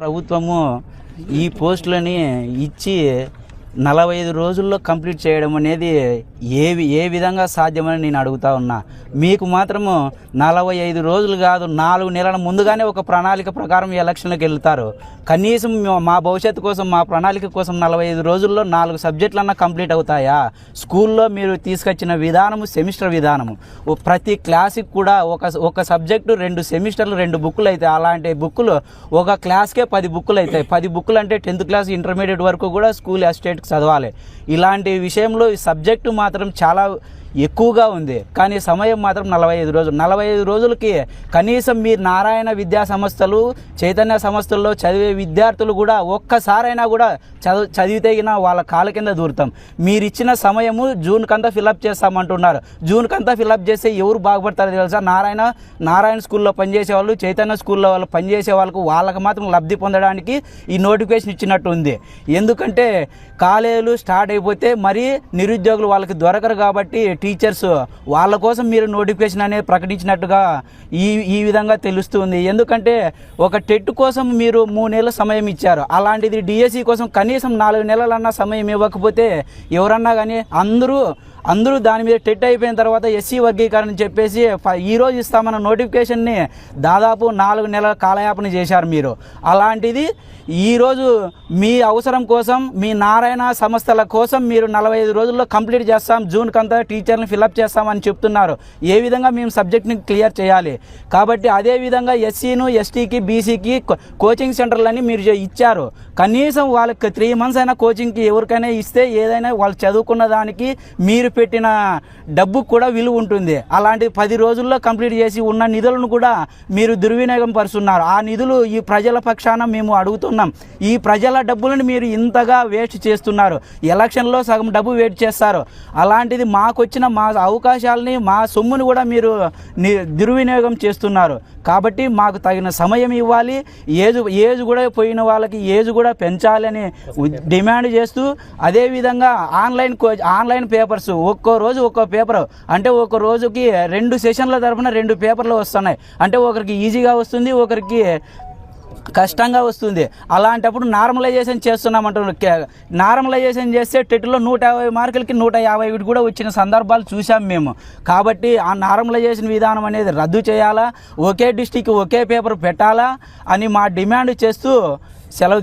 ప్రభుత్వము ఈ పోస్టులని ఇచ్చి నలభై ఐదు రోజుల్లో కంప్లీట్ చేయడం అనేది ఏ ఏ విధంగా సాధ్యమని నేను అడుగుతా ఉన్నా. మీకు మాత్రము నలభై ఐదు రోజులు కాదు నాలుగు నెలల ముందుగానే ఒక ప్రణాళిక ప్రకారం ఎలక్షన్లకు వెళ్తారు. కనీసం మా- భవిష్యత్తు కోసం మా ప్రణాళిక కోసం నలభై ఐదు రోజుల్లో నాలుగు సబ్జెక్టులన్నా కంప్లీట్ అవుతాయా? స్కూల్లో మీరు తీసుకొచ్చిన విధానము సెమిస్టర్ విధానము. ప్రతి క్లాస్కి కూడా ఒక ఒక సబ్జెక్టు రెండు సెమిస్టర్లు రెండు బుక్కులు అవుతాయి అలాంటి బుక్కులు ఒక క్లాస్కే పది బుక్కులు అవుతాయి. పది బుక్కులు అంటే టెన్త్ క్లాస్ ఇంటర్మీడియట్ వరకు కూడా స్కూల్ అసిస్టెంట్ చదవాలి. ఇలాంటి విషయంలో ఈ సబ్జెక్టు మాత్రం చాలా ఎక్కువగా ఉంది. కానీ సమయం మాత్రం నలభై ఐదు రోజులు. నలభై ఐదు రోజులకి కనీసం మీరు నారాయణ విద్యా సంస్థలు చైతన్య సంస్థల్లో చదివే విద్యార్థులు కూడా ఒక్కసారైనా కూడా చదువు చదివితేగిన వాళ్ళ కాళ్ళ కింద దూరుతాం. మీరు ఇచ్చిన సమయము జూన్ కంతా ఫిలప్ చేస్తామంటున్నారు. జూన్ కంతా ఫిలప్ చేస్తే ఎవరు బాగుపడతారో తెలుసా? నారాయణ నారాయణ స్కూల్లో పనిచేసే వాళ్ళు చైతన్య స్కూల్లో వాళ్ళు పనిచేసే వాళ్ళకు వాళ్ళకి మాత్రం లబ్ధి పొందడానికి ఈ నోటిఫికేషన్ ఇచ్చినట్టు ఉంది ఎందుకంటే కాలేజీలు స్టార్ట్ అయిపోతే మరీ నిరుద్యోగులు వాళ్ళకి దొరకరు కాబట్టి టీచర్స్ వాళ్ళ కోసం మీరు నోటిఫికేషన్ అనేది ప్రకటించినట్టుగా ఈ ఈ విధంగా తెలుస్తుంది. ఎందుకంటే ఒక టెట్ కోసం మీరు మూడు నెలల సమయం ఇచ్చారు. అలాంటిది డిఎస్సి కోసం కనీసం నాలుగు నెలలన్నా సమయం ఇవ్వకపోతే ఎవరన్నా కానీ అందరూ అందరూ దాని మీద టెట్ అయిపోయిన తర్వాత ఎస్సీ వర్గీకరణ చెప్పేసి ఈరోజు ఈ రోజు ఇస్తామన్న నోటిఫికేషన్ని దాదాపు నాలుగు నెలల కాలయాపన చేశారు మీరు. అలాంటిది ఈరోజు మీ అవసరం కోసం మీ నారాయణ సంస్థల కోసం మీరు నలభై ఐదు రోజుల్లో కంప్లీట్ చేస్తాం జూన్ కంతా టీచర్ని ఫిలప్ చేస్తామని చెప్తున్నారు. ఏ విధంగా మేము సబ్జెక్ట్ని క్లియర్ చేయాలి? కాబట్టి అదే విధంగా ఎస్సీను ఎస్టీకి బీసీకి కోచింగ్ సెంటర్లని మీరు ఇచ్చారు. కనీసం వాళ్ళకి త్రీ మంత్స్ అయినా కోచింగ్కి ఎవరికైనా ఇస్తే ఏదైనా వాళ్ళు చదువుకున్న దానికి మీరు పెట్టిన డబ్బు కూడా విలువ ఉంటుంది. అలాంటి పది రోజుల్లో కంప్లీట్ చేసి ఉన్న నిధులను కూడా మీరు దుర్వినియోగం పరుస్తున్నారు. ఆ నిధులు ఈ ప్రజల పక్షాన మేము అడుగుతున్నాం. ఈ ప్రజల డబ్బులను మీరు ఇంతగా వేస్ట్ చేస్తున్నారు. ఎలక్షన్లో సగం డబ్బు వేస్ట్ చేస్తారు. అలాంటిది మాకు వచ్చిన మా అవకాశాలని మా సొమ్ముని కూడా మీరు ని- దుర్వినియోగం చేస్తున్నారు. కాబట్టి మాకు తగిన సమయం ఇవ్వాలి. ఏజ్ ఏజ్ కూడా పోయిన వాళ్ళకి ఏజ్ కూడా పెంచాలని డిమాండ్ చేస్తూ అదేవిధంగా ఆన్లైన్ కో ఆన్లైన్ పేపర్స్ ఒక్కో రోజు ఒక్కో పేపర్. అంటే ఒక రోజుకి రెండు సెషన్ల తరపున రెండు పేపర్లు వస్తున్నాయి. అంటే ఒకరికి ఈజీగా వస్తుంది ఒకరికి కష్టంగా వస్తుంది. అలాంటప్పుడు నార్మలైజేషన్ చేస్తున్నామంటున్నారు నార్మలైజేషన్ చేస్తే టెట్లో నూట యాభై మార్కులకి నూట యాభై ఒకటి కూడా వచ్చిన సందర్భాలు చూసాం మేము. కాబట్టి ఆ నార్మలైజేషన్ విధానం అనేది రద్దు చేయాలా? ఒకే డిస్టిక్ ఒకే పేపర్ పెట్టాలా? అని మా డిమాండ్ చేస్తూ సెలవు